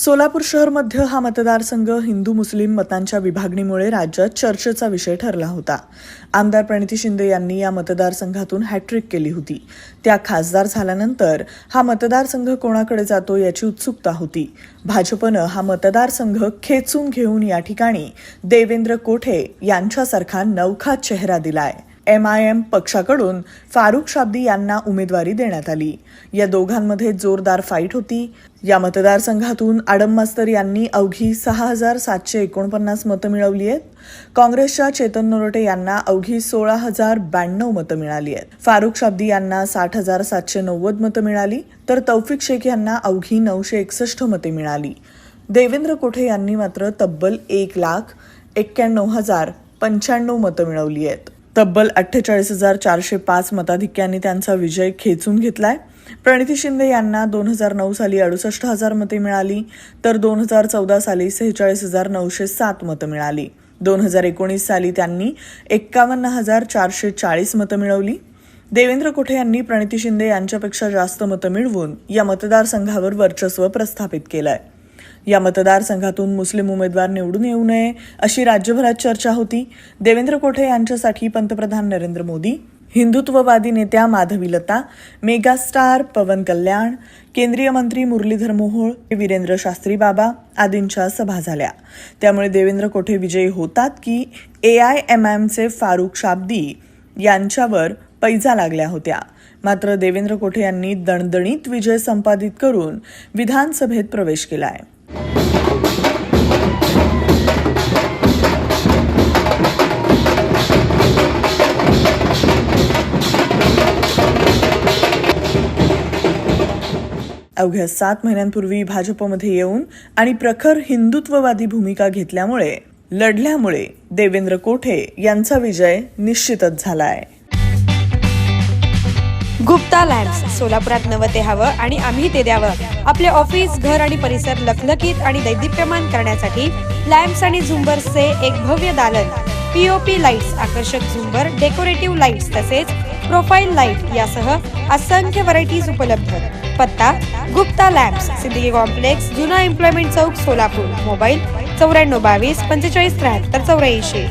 सोलापूर शहर मध्य हा मतदारसंघ हिंदू मुस्लिम मतांच्या विभागणीमुळे राज्यात चर्चेचा विषय ठरला होता. आमदार प्रणिती शिंदे यांनी या मतदारसंघातून हॅट्रिक केली होती. त्या खासदार झाल्यानंतर हा मतदारसंघ कोणाकडे जातो याची उत्सुकता होती. भाजपनं हा मतदारसंघ खेचून घेऊन या ठिकाणी देवेंद्र कोठे यांच्यासारखा नवखा चेहरा दिलाय. एम आय एम पक्षाकडून फारुख शाब्दी यांना उमेदवारी देण्यात आली. या दोघांमध्ये जोरदार फाईट होती. या मतदारसंघातून आडम मास्तर यांनी अवघी सहा हजार सातशे एकोणपन्नास मतं मिळवली आहेत. काँग्रेसच्या चेतन नरोटे यांना अवघी सोळा हजार ब्याण्णव मतं मिळाली आहेत. फारुख शाब्दी यांना साठ हजार सातशे नव्वद मतं मिळाली तर तौफिक शेख यांना अवघी नऊशे एकसष्ट मते मिळाली. देवेंद्र कोठे यांनी मात्र तब्बल एक लाख एक्क्याण्णव हजार पंच्याण्णव मतं मिळवली आहेत. तब्बल अठ्ठेचाळीस हजार चारशे पाच मताधिक्यांनी त्यांचा विजय खेचून घेतलाय. प्रणिती शिंदे यांना दोन हजार नऊ साली अडुसष्ट हजार मते मिळाली तर दोन हजार चौदा साली सेहेचाळीस हजार नऊशे सात मतं मिळाली. दोन हजार एकोणीस साली त्यांनी एक्कावन्न हजार चारशे चाळीस मतं मिळवली. देवेंद्र कोठे यांनी प्रणिती शिंदे यांच्यापेक्षा जास्त मतं मिळवून या मतदारसंघावर वर्चस्व प्रस्थापित केलंय. या मतदारसंघातून मुस्लिम उमेदवार निवडून येऊ नये अशी राज्यभरात चर्चा होती. देवेंद्र कोठे यांच्यासाठी पंतप्रधान नरेंद्र मोदी हिंदुत्ववादी नेत्या माधवी लता मेगास्टार पवन कल्याण केंद्रीय मंत्री मुरलीधर मोहोळ वीरेंद्र शास्त्री बाबा आदींच्या सभा झाल्या. त्यामुळे देवेंद्र कोठे विजयी होतात की ए आय एम एमचे फारुख शाब्दी यांच्यावर पैजा लागल्या होत्या? मात्र देवेंद्र कोठे यांनी दणदणीत विजय संपादित करून विधानसभेत प्रवेश केला आहे अवघ्या सात महिन्यांपूर्वी भाजपमध्ये येऊन आणि प्रखर हिंदुत्ववादी भूमिका घेतल्यामुळे लढल्यामुळे देवेंद्र कोठे यांचा विजय निश्चितच झालाय. गुप्ता लॅम्प्स सोलापुरात नवं ते हवं आणि आम्ही ते द्यावं. आपले ऑफिस घर आणि परिसर लखलखीत आणि दैदिप्यमान करण्यासाठी लॅम्प्स आणि झुंबर्सचे एक भव्य दालन. पीओपी लाईट्स आकर्षक झुंबर डेकोरेटिव्ह लाईट्स तसेच प्रोफाईल लाइट यासह असंख्य व्हरायटीज उपलब्ध. पत्ता गुप्ता लॅब्स सिद्दीकी कॉम्प्लेक्स जुना एम्प्लॉयमेंट चौक सोलापूर मोबाईल चौऱ्याण्णव बावीस पंचेचाळीस त्र्याहत्तर चौऱ्याऐंशी.